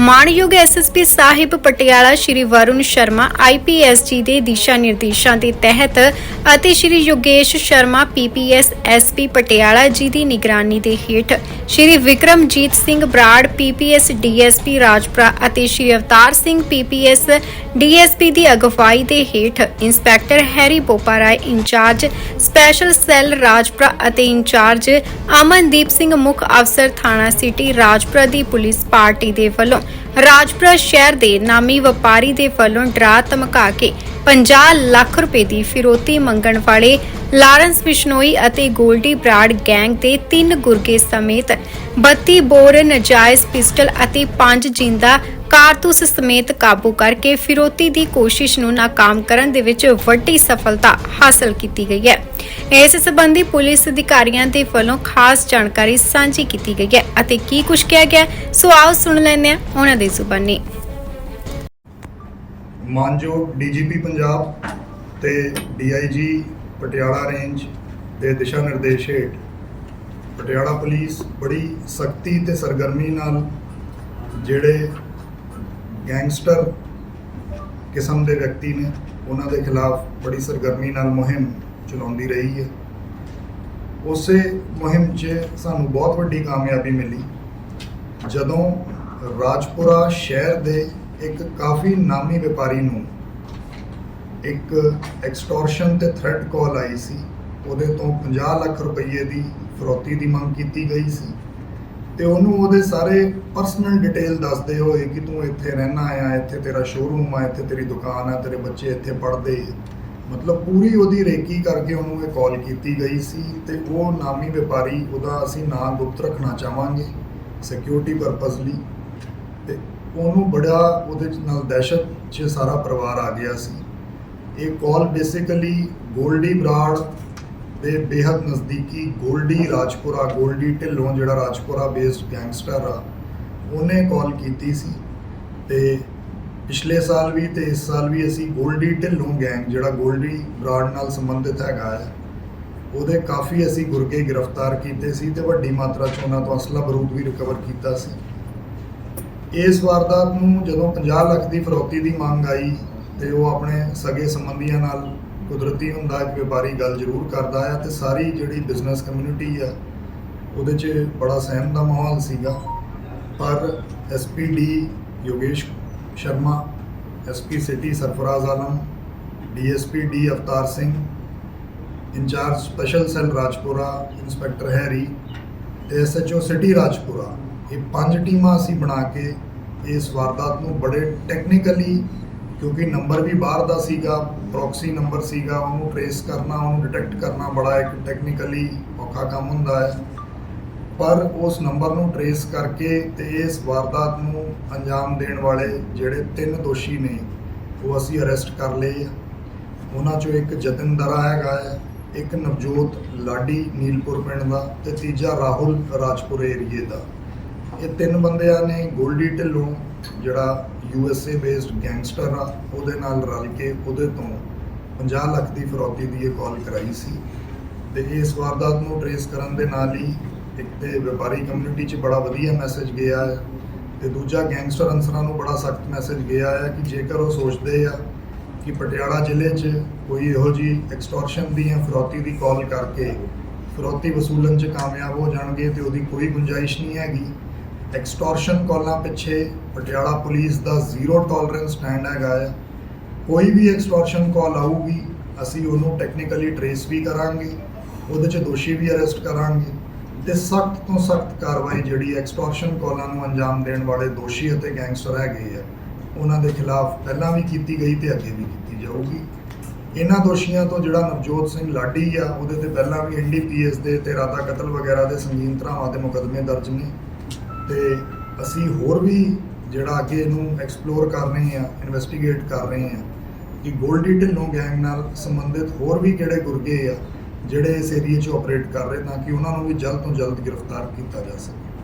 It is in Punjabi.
ਮਾਣਯੋਗ ਐਸਐਸਪੀ ਸਾਹਿਬ ਪਟਿਆਲਾ ਸ਼੍ਰੀ ਵਰੁਣ ਸ਼ਰਮਾ ਆਈਪੀਐਸਜੀ ਦੇ ਦਿਸ਼ਾ ਨਿਰਦੇਸ਼ਾਂ ਦੇ ਤਹਿਤ ਅਤੇ ਸ਼੍ਰੀ ਯੋਗੇਸ਼ ਸ਼ਰਮਾ ਪੀਪੀਐਸ ਐਸਪੀ ਪਟਿਆਲਾ ਜੀ ਦੀ ਨਿਗਰਾਨੀ ਦੇ ਹੇਠ ਸ਼੍ਰੀ ਵਿਕਰਮਜੀਤ ਸਿੰਘ ਬਰਾੜ ਪੀਪੀਐਸ ਡੀਐਸਪੀ ਰਾਜਪੁਰਾ ਅਤੇ ਸ਼੍ਰੀ ਅਵਤਾਰ ਸਿੰਘ ਪੀਪੀਐਸ ਡੀਐਸਪੀ ਦੀ ਅਗਵਾਈ ਦੇ ਹੇਠ inspector Harry Boparai incharge, special cell Rajpura ਅਤੇ ਇੰਚਾਰਜ ਅਮਨਦੀਪ ਸਿੰਘ ਮੁੱਖ ਅਫਸਰ ਥਾਣਾ ਸਿਟੀ ਰਾਜਪੁਰਾ ਦੀ ਪੁਲਿਸ ਪਾਰਟੀ ਦੇ ਵੱਲੋਂ ਰਾਜਪੁਰਾ ਸ਼ਹਿਰ ਦੇ ਨਾਮੀ ਵਪਾਰੀ ਦੇ ਵੱਲੋਂ ਡਰਾ ਧਮਕਾ ਕੇ 50 ਲੱਖ ਰੁਪਏ ਦੀ ਫਿਰੋਤੀ ਮੰਗਣ ਵਾਲੇ ਲਾਰੈਂਸ ਬਿਸ਼ਨੋਈ ਅਤੇ ਗੋਲਡੀ ਬਰਾਡ ਗੈਂਗ ਦੇ ਤਿੰਨ ਗੁਰਗੇ ਸਮੇਤ 32 ਬੋਰ, ਨਜਾਇਜ਼ ਪਿਸਟਲ ਅਤੇ 5 ਜਿੰਦਾ ਕਾਰਤੂਸ ਸਮੇਤ ਕਾਬੂ ਕਰਕੇ ਫਿਰੌਤੀ ਦੀ ਕੋਸ਼ਿਸ਼ ਨੂੰ ਨਾਕਾਮ ਕਰਨ ਦੇ ਵਿੱਚ ਵੱਡੀ ਸਫਲਤਾ ਹਾਸਲ ਕੀਤੀ ਗਈ ਹੈ ਇਸ ਸੰਬੰਧੀ ਪੁਲਿਸ ਅਧਿਕਾਰੀਆਂ ਦੇ ਵੱਲੋਂ ਖਾਸ ਜਾਣਕਾਰੀ ਸਾਂਝੀ ਕੀਤੀ ਗਈ ਹੈ ਅਤੇ ਕੀ ਕੁਝ ਕਿਹਾ ਗਿਆ ਹੈ? ਸੋ ਆਓ ਸੁਣ ਲੈਂਦੇ ਹਾਂ ਉਹਨਾਂ ਦੇ ਜ਼ੁਬਾਨੀ ਮਾਨਯੋਗ ਡੀਜੀਪੀ ਪੰਜਾਬ ਤੇ ਡੀਆਈਜੀ ਪਟਿਆਲਾ ਰੇਂਜ ਦੇ ਦਿਸ਼ਾ ਨਿਰਦੇਸ਼ ਹੇਠ। ਪਟਿਆਲਾ ਪੁਲਿਸ ਬੜੀ ਸਖਤੀ ਤੇ ਸਰਗਰਮੀ ਨਾਲ ਜਿਹੜੇ ਗੈਂਗਸਟਰ ਕਿਸਮ ਦੇ ਵਿਅਕਤੀ ਨੇ, ਉਹਨਾਂ ਦੇ ਖਿਲਾਫ ਬੜੀ ਸਰਗਰਮੀ ਨਾਲ ਮੁਹਿੰਮ ਚਲਾਉਂਦੀ ਰਹੀ ਹੈ। ਉਸੇ ਮੁਹਿੰਮ 'ਚ ਸਾਨੂੰ ਬਹੁਤ ਵੱਡੀ ਕਾਮਯਾਬੀ ਮਿਲੀ। ਜਦੋਂ ਰਾਜਪੁਰਾ ਸ਼ਹਿਰ ਦੇ ਇੱਕ ਕਾਫੀ ਨਾਮੀ ਵਪਾਰੀ ਨੂੰ ਇੱਕ ਐਕਸਟੋਰਸ਼ਨ ਤੇ ਥ੍ਰੈਟ ਕਾਲ ਆਈ ਸੀ। ਉਹਦੇ ਤੋਂ 50 ਲੱਖ ਰੁਪਏ ਦੀ ਫਰੋਤੀ ਦੀ ਮੰਗ ਕੀਤੀ ਗਈ ਸੀ। ਤੇ ਉਹਨੂੰ ਉਹਦੇ ਸਾਰੇ ਪਰਸਨਲ ਡਿਟੇਲ ਦੱਸਦੇ ਹੋਏ ਕਿ ਤੂੰ ਇੱਥੇ ਰਹਿਣਾ ਆ, ਇੱਥੇ ਤੇਰਾ ਸ਼ੋਰੂਮ ਆ, ਇੱਥੇ ਤੇਰੀ ਦੁਕਾਨ ਆ, ਤੇਰੇ ਬੱਚੇ ਇੱਥੇ ਪੜ੍ਹਦੇ ਮਤਲਬ ਪੂਰੀ ਉਹਦੀ ਰੇਕੀ ਕਰਕੇ ਉਹਨੂੰ ਇਹ ਕਾਲ ਕੀਤੀ ਗਈ ਸੀ ਤੇ ਉਹ ਨਾਮੀ ਵਪਾਰੀ, ਉਹਦਾ ਅਸੀਂ ਨਾਂ ਗੁਪਤ ਰੱਖਣਾ ਚਾਹਾਂਗੇ ਸਿਕਿਉਰਿਟੀ ਪਰਪਸ ਲਈ। ਉਹਨੂੰ ਬੜਾ ਉਹਦੇ ਨਾਲ ਦਹਿਸ਼ਤ 'ਚ ਸਾਰਾ ਪਰਿਵਾਰ ਆ ਗਿਆ ਸੀ। ਇਹ ਕਾਲ ਬੇਸਿਕਲੀ ਗੋਲਡੀ ਬਰਾੜ ਦੇ ਬੇਹੱਦ ਨਜ਼ਦੀਕੀ ਗੋਲਡੀ ਰਾਜਪੁਰਾ, ਗੋਲਡੀ ਢਿੱਲੋਂ ਜਿਹੜਾ ਰਾਜਪੁਰਾ ਬੇਸਡ ਗੈਂਗਸਟਰ ਆ, ਉਹਨੇ ਕਾਲ ਕੀਤੀ ਸੀ। ਤੇ ਪਿਛਲੇ ਸਾਲ ਵੀ ਤੇ ਇਸ ਸਾਲ ਵੀ ਅਸੀਂ ਗੋਲਡੀ ਢਿੱਲੋਂ ਗੈਂਗ ਜਿਹੜਾ ਗੋਲਡੀ ਬਰਾੜ ਨਾਲ ਸੰਬੰਧਿਤ ਹੈਗਾ ਹੈ ਉਹਦੇ ਕਾਫੀ ਅਸੀਂ ਗੁਰਗੇ ਗ੍ਰਿਫਤਾਰ ਕੀਤੇ ਸੀ ਤੇ ਵੱਡੀ ਮਾਤਰਾ 'ਚ ਉਹਨਾਂ ਤੋਂ ਅਸਲਾ ਬਰੂਦ ਵੀ ਰਿਕਵਰ ਕੀਤਾ ਸੀ। ਇਸ ਵਾਰਦਾਤ ਨੂੰ ਜਦੋਂ 50 ਲੱਖ ਦੀ ਫਰੌਤੀ ਦੀ ਮੰਗ ਆਈ ਤੇ ਉਹ ਆਪਣੇ ਸਗੇ ਸੰਬੰਧੀਆਂ ਨਾਲ ਕੁਦਰਤੀ ਹੁੰਦਾ ਹੈ ਵਪਾਰੀ ਗੱਲ ਜ਼ਰੂਰ ਕਰਦਾ ਆ ਤੇ ਸਾਰੀ ਜਿਹੜੀ ਬਿਜ਼ਨਸ ਕਮਿਊਨਿਟੀ ਆ, ਉਹਦੇ 'ਚ ਬੜਾ ਸਹਿਮ ਦਾ ਮਾਹੌਲ ਸੀਗਾ। ਪਰ SPD Yogesh Sharma SP city Sarfaraz Alam DSP D Avtar Singh, incharge special cell Rajpura, inspector Harry, ਤੇ ਐਸਐਚਓ ਸਿਟੀ ਰਾਜਪੁਰਾ ਇਹ ਪੰਜ ਟੀਮਾਂ ਅਸੀਂ ਬਣਾ ਕੇ ਇਸ ਵਾਰਦਾਤ ਨੂੰ ਬੜੇ ਟੈਕਨੀਕਲੀ ਕਿਉਂਕਿ ਨੰਬਰ ਵੀ ਬਾਹਰ ਦਾ ਸੀਗਾ ਪ੍ਰੋਕਸੀ ਨੰਬਰ ਸੀਗਾ, ਉਹਨੂੰ ਟਰੇਸ ਕਰਨਾ, ਉਹਨੂੰ ਡਿਟੈਕਟ ਕਰਨਾ ਬੜਾ ਇੱਕ ਟੈਕਨੀਕਲੀ ਔਖਾ ਕੰਮ ਹੁੰਦਾ ਹੈ। ਪਰ ਉਸ ਨੰਬਰ ਨੂੰ ਟਰੇਸ ਕਰਕੇ ਤੇ ਇਸ ਵਾਰਦਾਤ ਨੂੰ ਅੰਜਾਮ ਦੇਣ ਵਾਲੇ ਜਿਹੜੇ ਤਿੰਨ ਦੋਸ਼ੀ ਨੇ, ਉਹ ਅਸੀਂ ਅਰੈਸਟ ਕਰ ਲਏ ਆ। ਉਹਨਾਂ ਚੋਂ ਇੱਕ ਜਤਨ ਦਰਾ ਹੈਗਾ ਹੈ, ਇੱਕ ਨਵਜੋਤ ਲਾਡੀ ਨੀਲਪੁਰ ਪਿੰਡ ਦਾ ਤੇ ਤੀਜਾ ਰਾਹੁਲ ਰਾਜਪੁਰ ਏਰੀਏ ਦਾ। ਇਹ ਤਿੰਨ ਬੰਦਿਆਂ ਨੇ ਗੋਲਡੀ ਢਿੱਲੋਂ, ਜਿਹੜਾ U S A based gangster ਆ, ਉਹਦੇ ਨਾਲ ਰਲ ਕੇ ਉਹਦੇ ਤੋਂ 50 ਲੱਖ ਦੀ ਫਰੋਤੀ ਦੀ ਇਹ ਕਾਲ ਕਰਾਈ ਸੀ। ਤੇ ਇਸ ਵਾਰਦਾਤ ਨੂੰ ਟਰੇਸ ਕਰਨ ਦੇ ਨਾਲ ਹੀ ਇੱਕ ਤੇ ਵਪਾਰੀ ਕਮਿਊਨਿਟੀ 'ਚ ਬੜਾ ਵਧੀਆ ਮੈਸੇਜ ਗਿਆ ਹੈ ਤੇ ਦੂਜਾ ਗੈਂਗਸਟਰ ਅਨਸਰਾਂ ਨੂੰ ਬੜਾ ਸਖਤ ਮੈਸੇਜ ਗਿਆ ਹੈ ਕਿ ਜੇਕਰ ਉਹ ਸੋਚਦੇ ਆ ਕਿ ਪਟਿਆਲਾ ਜ਼ਿਲ੍ਹੇ 'ਚ ਕੋਈ ਇਹੋ ਜੀ ਐਕਸਟੋਰਸ਼ਨ ਦੀ ਜਾਂ ਫਰੋਤੀ ਦੀ ਕਾਲ ਕਰਕੇ ਫਰੋਤੀ ਵਸੂਲਣ 'ਚ ਕਾਮਯਾਬ ਹੋ ਜਾਣਗੇ ਤੇ ਉਹਦੀ ਕੋਈ ਗੁੰਜਾਇਸ਼ ਨਹੀਂ ਹੈਗੀ ਐਕਸਟੋਰਸ਼ਨ ਕਾਲਾਂ ਪਿੱਛੇ ਪਟਿਆਲਾ ਪੁਲਿਸ ਦਾ ਜ਼ੀਰੋ ਟੋਲਰੈਂਸ ਸਟੈਂਡ ਹੈਗਾ ਆ। ਕੋਈ ਵੀ ਐਕਸਟੋਰਸ਼ਨ ਕਾਲ ਆਊਗੀ, ਅਸੀਂ ਉਹਨੂੰ ਟੈਕਨੀਕਲੀ ਟਰੇਸ ਵੀ ਕਰਾਂਗੇ, ਉਹਦੇ 'ਚ ਦੋਸ਼ੀ ਵੀ ਅਰੈਸਟ ਕਰਾਂਗੇ ਤੇ ਸਖਤ ਤੋਂ ਸਖਤ ਕਾਰਵਾਈ ਜਿਹੜੀ ਐਕਸਟੋਰਸ਼ਨ ਕਾਲਾਂ ਨੂੰ ਅੰਜਾਮ ਦੇਣ ਵਾਲੇ ਦੋਸ਼ੀ ਅਤੇ ਗੈਂਗਸਟਰ ਹੈਗੇ ਆ, ਉਹਨਾਂ ਦੇ ਖਿਲਾਫ ਪਹਿਲਾਂ ਵੀ ਕੀਤੀ ਗਈ ਤੇ ਅੱਗੇ ਵੀ ਕੀਤੀ ਜਾਊਗੀ। ਇਹਨਾਂ ਦੋਸ਼ੀਆਂ ਤੋਂ ਜਿਹੜਾ ਨਵਜੋਤ ਸਿੰਘ ਲਾਡੀ ਆ, ਉਹਦੇ ਤੇ ਪਹਿਲਾਂ ਵੀ ਐਨਡੀਪੀਐਸ ਦੇ ਤੇ ਰਾਦਾ ਕਤਲ ਵਗੈਰਾ ਦੇ ਸੰਗੀਨ ਧਰਾਵਾਂ ਦੇ ਮੁਕੱਦਮੇ ਦਰਜ ਨੇ। ਤੇ ਅਸੀਂ ਹੋਰ ਵੀ ਜਿਹੜਾ ਅੱਗੇ ਇਹਨੂੰ ਐਕਸਪਲੋਰ ਕਰ ਰਹੇ ਹਾਂ ਇਨਵੈਸਟੀਗੇਟ ਕਰ ਰਹੇ ਹਾਂ ਕਿ ਗੋਲਡੀ ਢਿੱਲੋਂ ਗੈਂਗ ਨਾਲ ਸੰਬੰਧਿਤ ਹੋਰ ਵੀ ਕਿਹੜੇ ਗੁਰਗੇ ਆ ਜਿਹੜੇ ਇਸ ਏਰੀਏ 'ਚ ਆਪਰੇਟ ਕਰ ਰਹੇ ਤਾਂ ਕਿ ਉਹਨਾਂ ਨੂੰ ਵੀ ਜਲਦ ਤੋਂ ਜਲਦ ਗ੍ਰਿਫਤਾਰ ਕੀਤਾ ਜਾ ਸਕੇ।